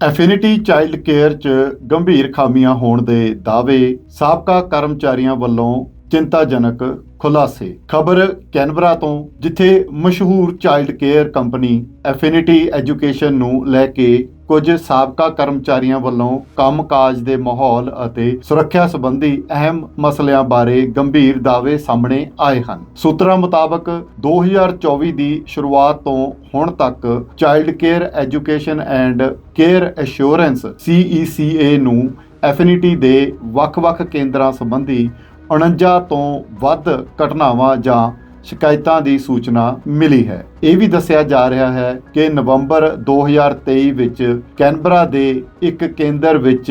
ਐਫਿਨਿਟੀ child care 'ਚ ਗੰਭੀਰ ਖਾਮੀਆਂ ਹੋਣ ਦੇ ਦਾਅਵੇ ਸਾਬਕਾ ਕਰਮਚਾਰੀਆਂ ਵੱਲੋਂ ਚਿੰਤਾਜਨਕ ਖੁਲਾਸੇ। ਖਬਰ ਕੈਨਬਰਾ ਤੋਂ, ਜਿੱਥੇ ਮਸ਼ਹੂਰ child care company Affinity Education ਨੂੰ ਲੈ ਕੇ ਕੁਝ ਸਾਬਕਾ ਕਰਮਚਾਰੀਆਂ ਵੱਲੋਂ ਕੰਮਕਾਜ ਦੇ ਮਾਹੌਲ ਅਤੇ ਸੁਰੱਖਿਆ ਸੰਬੰਧੀ ਅਹਿਮ ਮਸਲਿਆਂ ਬਾਰੇ ਗੰਭੀਰ ਦਾਅਵੇ ਸਾਹਮਣੇ ਆਏ ਹਨ। ਸੂਤਰਾਂ ਮੁਤਾਬਕ 2024 ਦੀ ਸ਼ੁਰੂਆਤ ਤੋਂ ਹੁਣ ਤੱਕ child care education and care assurance CECA ਨੂੰ ਐਫਿਨਿਟੀ ਦੇ ਵੱਖ-ਵੱਖ ਕੇਂਦਰਾਂ ਸੰਬੰਧੀ 49 ਤੋਂ ਵੱਧ ਘਟਨਾਵਾਂ ਜਾਂ ਸ਼ਿਕਾਇਤਾਂ ਦੀ ਸੂਚਨਾ ਮਿਲੀ ਹੈ। ਇਹ ਵੀ ਦੱਸਿਆ ਜਾ ਰਿਹਾ ਹੈ ਕਿ ਨਵੰਬਰ 2023 ਵਿੱਚ ਕੈਨਬਰਾ ਦੇ ਇੱਕ ਕੇਂਦਰ ਵਿੱਚ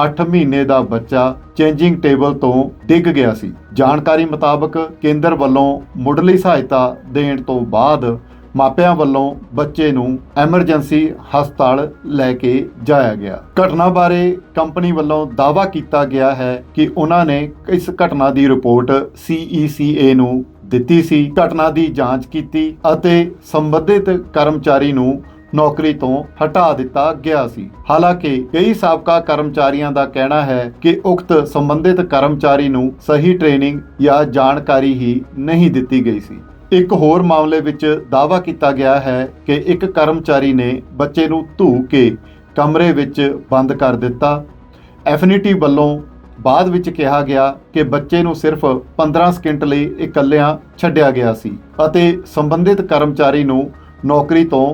8 ਮਹੀਨੇ ਦਾ ਬੱਚਾ ਚੇਂਜਿੰਗ ਟੇਬਲ ਤੋਂ ਡਿੱਗ ਗਿਆ ਸੀ। ਜਾਣਕਾਰੀ ਮੁਤਾਬਕ ਕੇਂਦਰ ਵੱਲੋਂ ਮੁੱਢਲੀ ਸਹਾਇਤਾ ਦੇਣ ਤੋਂ ਬਾਅਦ ਮਾਪਿਆਂ ਵੱਲੋਂ ਬੱਚੇ ਨੂੰ ਐਮਰਜੈਂਸੀ ਹਸਪਤਾਲ ਲੈ ਕੇ ਜਾਇਆ ਗਿਆ। ਘਟਨਾ ਬਾਰੇ ਕੰਪਨੀ ਵੱਲੋਂ ਦਾਅਵਾ ਕੀਤਾ ਗਿਆ ਹੈ ਕਿ ਉਹਨਾਂ ਨੇ ਇਸ ਘਟਨਾ ਦੀ ਰਿਪੋਰਟ CECA ਨੂੰ ਦਿੱਤੀ ਸੀ, ਘਟਨਾ ਦੀ ਜਾਂਚ ਕੀਤੀ ਅਤੇ ਸੰਬੰਧਿਤ ਕਰਮਚਾਰੀ ਨੂੰ ਨੌਕਰੀ ਤੋਂ ਹਟਾ ਦਿੱਤਾ ਗਿਆ ਸੀ। ਹਾਲਾਂਕਿ, ਕਈ ਸਾਬਕਾ ਕਰਮਚਾਰੀਆਂ ਦਾ ਕਹਿਣਾ ਹੈ ਕਿ ਉਕਤ ਸੰਬੰਧਿਤ ਕਰਮਚਾਰੀ ਨੂੰ ਸਹੀ ਟ੍ਰੇਨਿੰਗ ਜਾਂ ਜਾਣਕਾਰੀ ਹੀ ਨਹੀਂ ਦਿੱਤੀ ਗਈ ਸੀ। ਇੱਕ ਹੋਰ ਮਾਮਲੇ ਵਿੱਚ ਦਾਅਵਾ ਕੀਤਾ ਗਿਆ ਹੈ ਕਿ ਇੱਕ ਕਰਮਚਾਰੀ ਨੇ ਬੱਚੇ ਨੂੰ ਧੂ ਕੇ ਕਮਰੇ ਵਿੱਚ ਬੰਦ ਕਰ ਦਿੱਤਾ। ਐਫਿਨਿਟੀ ਵੱਲੋਂ ਬਾਅਦ ਵਿੱਚ ਕਿਹਾ ਗਿਆ ਕਿ ਬੱਚੇ ਨੂੰ ਸਿਰਫ 15 ਸਕਿੰਟ ਲਈ ਇਕੱਲਿਆਂ ਛੱਡਿਆ ਗਿਆ ਸੀ ਅਤੇ ਸੰਬੰਧਿਤ ਕਰਮਚਾਰੀ ਨੂੰ ਨੌਕਰੀ ਤੋਂ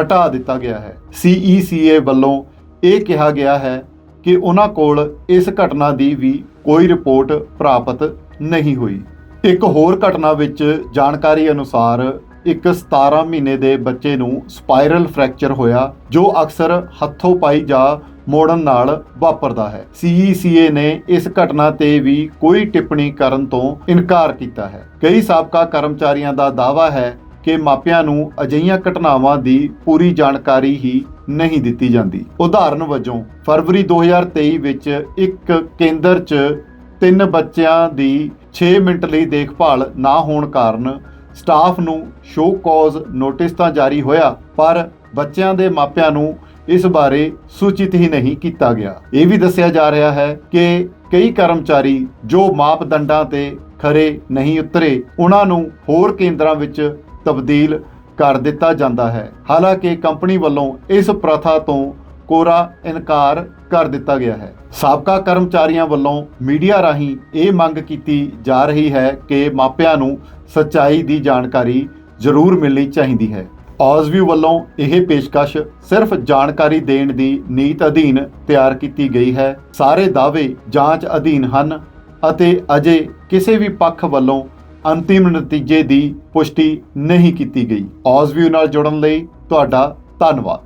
ਹਟਾ ਦਿੱਤਾ ਗਿਆ ਹੈ। CECA ਵੱਲੋਂ ਇਹ ਕਿਹਾ ਗਿਆ ਹੈ ਕਿ ਉਹਨਾਂ ਕੋਲ ਇਸ ਘਟਨਾ ਦੀ ਵੀ ਕੋਈ ਰਿਪੋਰਟ ਪ੍ਰਾਪਤ ਨਹੀਂ ਹੋਈ। ਇੱਕ ਹੋਰ ਘਟਨਾ ਵਿੱਚ ਜਾਣਕਾਰੀ ਅਨੁਸਾਰ ਇੱਕ 17 ਮਹੀਨੇ ਦੇ ਬੱਚੇ ਨੂੰ ਸਪਾਈਰਲ ਫ੍ਰੈਕਚਰ ਹੋਇਆ, ਜੋ ਅਕਸਰ ਹੱਥੋਂ ਪਾਈ ਜਾਂ ਮੋੜਨ ਨਾਲ ਵਾਪਰਦਾ ਹੈ। CECA ਨੇ ਇਸ ਘਟਨਾ ਤੇ ਵੀ ਕੋਈ ਟਿੱਪਣੀ ਕਰਨ ਤੋਂ ਇਨਕਾਰ ਕੀਤਾ ਹੈ। ਕਈ ਸਾਬਕਾ ਕਰਮਚਾਰੀਆਂ ਦਾ ਦਾਅਵਾ ਹੈ ਕਿ ਮਾਪਿਆਂ ਨੂੰ ਅਜਿਹੀਆਂ ਘਟਨਾਵਾਂ ਦੀ ਪੂਰੀ ਜਾਣਕਾਰੀ ਹੀ ਨਹੀਂ ਦਿੱਤੀ ਜਾਂਦੀ। ਉਦਾਹਰਨ ਵਜੋਂ, ਫਰਵਰੀ 2023 ਵਿੱਚ ਇੱਕ ਕੇਂਦਰ 'ਚ ਤਿੰਨ ਬੱਚਿਆਂ ਦੀ 6 ਮਿੰਟ ਲਈ ਦੇਖਭਾਲ ਨਾ ਹੋਣ ਕਾਰਨ ਸਟਾਫ ਨੂੰ ਸ਼ੋ ਕਾਜ਼ ਨੋਟਿਸ ਤਾਂ ਜਾਰੀ ਹੋਇਆ, ਪਰ ਬੱਚਿਆਂ ਦੇ ਮਾਪਿਆਂ ਨੂੰ ਇਸ ਬਾਰੇ ਸੂਚਿਤ ਹੀ ਨਹੀਂ ਕੀਤਾ ਗਿਆ। ਇਹ ਵੀ ਦੱਸਿਆ ਜਾ ਰਿਹਾ ਹੈ ਕਿ ਕਈ ਕਰਮਚਾਰੀ ਜੋ ਮਾਪਦੰਡਾਂ ਤੇ ਖਰੇ ਨਹੀਂ ਉਤਰੇ, ਉਹਨਾਂ ਨੂੰ ਹੋਰ ਕੇਂਦਰਾਂ ਵਿੱਚ ਤਬਦੀਲ ਕਰ ਦਿੱਤਾ ਜਾਂਦਾ ਹੈ। ਹਾਲਾਂਕਿ ਕੰਪਨੀ ਵੱਲੋਂ ਇਸ ਪ੍ਰਥਾ ਤੋਂ ਕੋਰਾ ਇਨਕਾਰ ਕਰ ਦਿੱਤਾ ਗਿਆ ਹੈ। ਸਾਬਕਾ ਕਰਮਚਾਰੀਆਂ ਵੱਲੋਂ ਮੀਡੀਆ ਰਾਹੀਂ ਇਹ ਮੰਗ ਕੀਤੀ ਜਾ ਰਹੀ ਹੈ ਕਿ ਮਾਪਿਆਂ ਨੂੰ ਸੱਚਾਈ ਦੀ ਜਾਣਕਾਰੀ ਜ਼ਰੂਰ ਮਿਲਣੀ ਚਾਹੀਦੀ ਹੈ। ਔਜ਼ਵਿਊ ਵੱਲੋਂ ਇਹ ਪੇਸ਼ਕਸ਼ ਸਿਰਫ ਜਾਣਕਾਰੀ ਦੇਣ ਦੀ ਨੀਤ ਅਧੀਨ ਤਿਆਰ ਕੀਤੀ ਗਈ ਹੈ। ਸਾਰੇ ਦਾਅਵੇ ਜਾਂਚ ਅਧੀਨ ਹਨ ਅਤੇ ਅਜੇ ਕਿਸੇ ਵੀ ਪੱਖ ਵੱਲੋਂ ਅੰਤਿਮ ਨਤੀਜੇ ਦੀ ਪੁਸ਼ਟੀ ਨਹੀਂ ਕੀਤੀ ਗਈ। ਔਜ਼ਵਿਊ ਨਾਲ ਜੁੜਨ ਲਈ ਤੁਹਾਡਾ ਧੰਨਵਾਦ।